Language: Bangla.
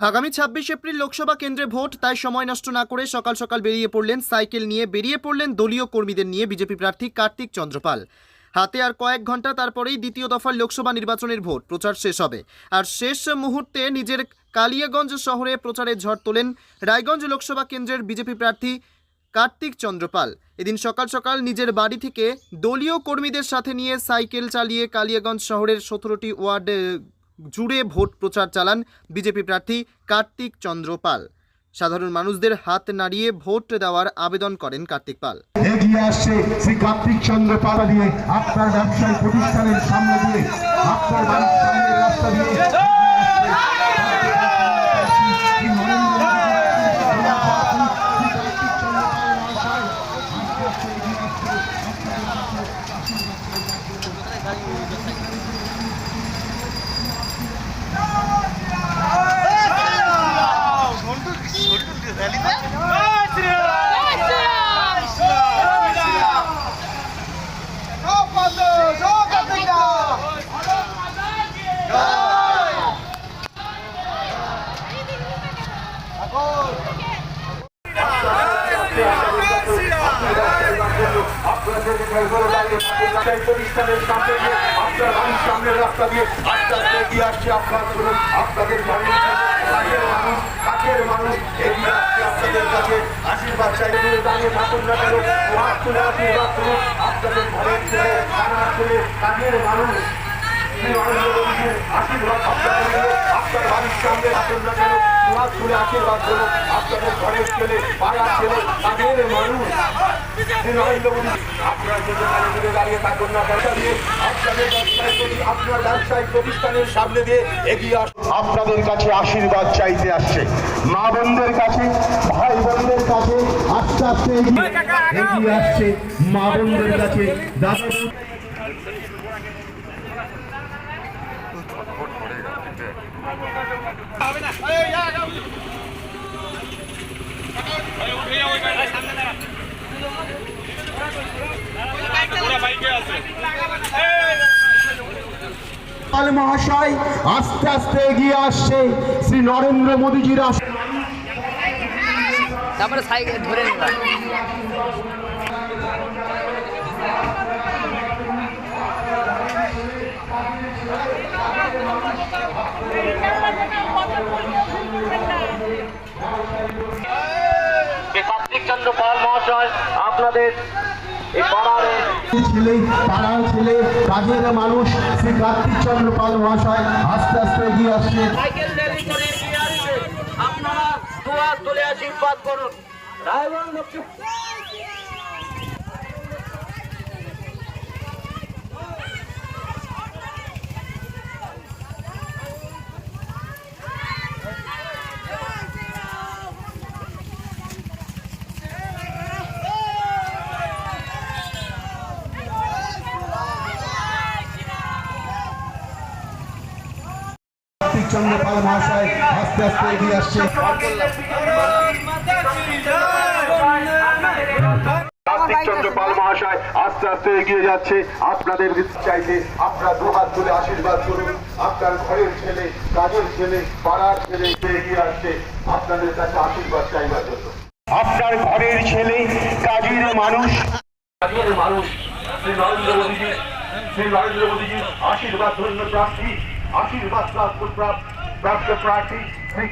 আগামী ছাব্বিশ এপ্রিল লোকসভা কেন্দ্রে ভোট, তাই সময় নষ্ট না করে সকাল সকাল বেরিয়ে পড়লেন সাইকেল নিয়ে, বেরিয়ে পড়লেন দলীয় কর্মীদের নিয়ে বিজেপি প্রার্থী কার্তিক চন্দ্রপাল। হাতে আর কয়েক ঘণ্টা তারপরেই দ্বিতীয় দফার লোকসভা নির্বাচনের ভোট, প্রচার শেষ হবে। আর শেষ মুহূর্তে নিজের কালিয়াগঞ্জ শহরে প্রচারের ঝড় তোলেন রায়গঞ্জ লোকসভা কেন্দ্রের বিজেপি প্রার্থী কার্তিক চন্দ্রপাল। এদিন সকাল সকাল নিজের বাড়ি থেকে দলীয় কর্মীদের সাথে নিয়ে সাইকেল চালিয়ে কালিয়াগঞ্জ শহরের সতেরোটি ওয়ার্ড জুড়ে ভোট প্রচার চালান বিজেপি প্রার্থী কার্তিক চন্দ্রপাল সাধারণ মানুষদের হাত নাড়িয়ে ভোট দেওয়ার আবেদন করেন কার্তিক পাল এগিয়ে আসছে শ্রী কার্তিক চন্দ্র পাড়া দিয়ে আপনার ব্যবসায়ী প্রতিষ্ঠানের সামনে দিয়ে, আপনার এগিয়ে আসছে। Yeah. সামনে আপনার বাড়ির সামনের রাস্তা দিয়ে আস্তে এগিয়ে আসছে আপনার আপনাদের বাড়ির কাছের মানুষ কাছের মানুষ এগিয়ে আসছে আপনাদের কাছে আশীর্বাদ চাই দাঁড়িয়ে থাকুন না কেন? হাত তুলে আশীর্বাদ করুন আপনাদের ঘরের ছেলে থানার ছেলে কাজের মানুষ। আশীর্বাদ আপনাদের নিয়ে আপনার বাড়ির সামনে থাকুন না কেন হাত তুলে আশীর্বাদ করুন আপনাদের ঘরের ছেলে পাড়ার ছেলে কাজের মানুষ। আপনারা যদি কানে দূরে দাঁড়িয়ে থাকুন না কেন দিয়ে আপনাদের আপনার ব্যবসায়িক প্রতিষ্ঠানের সামনে দিয়ে এগিয়ে আস আপনাদের কাছে আশীর্বাদ চাইতে আসছে। মা বোনদের কাছে ভাই বোনদের কাছে আস্তে আস্তে এগিয়ে আসছে মা বোনদের কাছে। দাদা মহাশয় আস্তে আস্তে এগিয়ে আসছে শ্রী নরেন্দ্র মোদীজির তারপরে সাইকেল ধরে কার্তিক চন্দ্র পাল মহাশয় আপনাদের ছেলে পাড়ার ছেলে কাজের মানুষ, শ্রী কার্তিক চন্দ্র মহাশয় আস্তে আস্তে এগিয়ে আসছে। আপনারা তুলে আশীর্বাদ করুন। লক্ষ্মী চন্দ্র পাল মহাশয় আস্তে আস্তে এগিয়ে আসছে। কার্তিক পাল মহাশয় আস্তে আস্তে এগিয়ে যাচ্ছে। আপনাদের চাইতে আপনারা তুলে আশীর্বাদ করুন। আপনার ঘরের ছেলে কাজের ছেলে পাড়ার ছেলে এগিয়ে আসছে। আপনাদের কাছে আশীর্বাদ চাইবার জন্য। আপনার ঘরের ছেলে কাজের মানুষ। কাজের মানুষ শ্রী নরেন্দ্র মোদীজি শ্রী নরেন্দ্র মোদীজি আশীর্বাদ ধন্য প্রার্থী। আশীর্বাদ প্রাপ্ত প্রাপ্ত প্রার্থী শ্রী